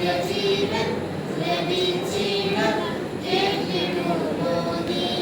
നിത്യജീവൻ ലഭിച്ചിടം എന്നിടുമോ നീ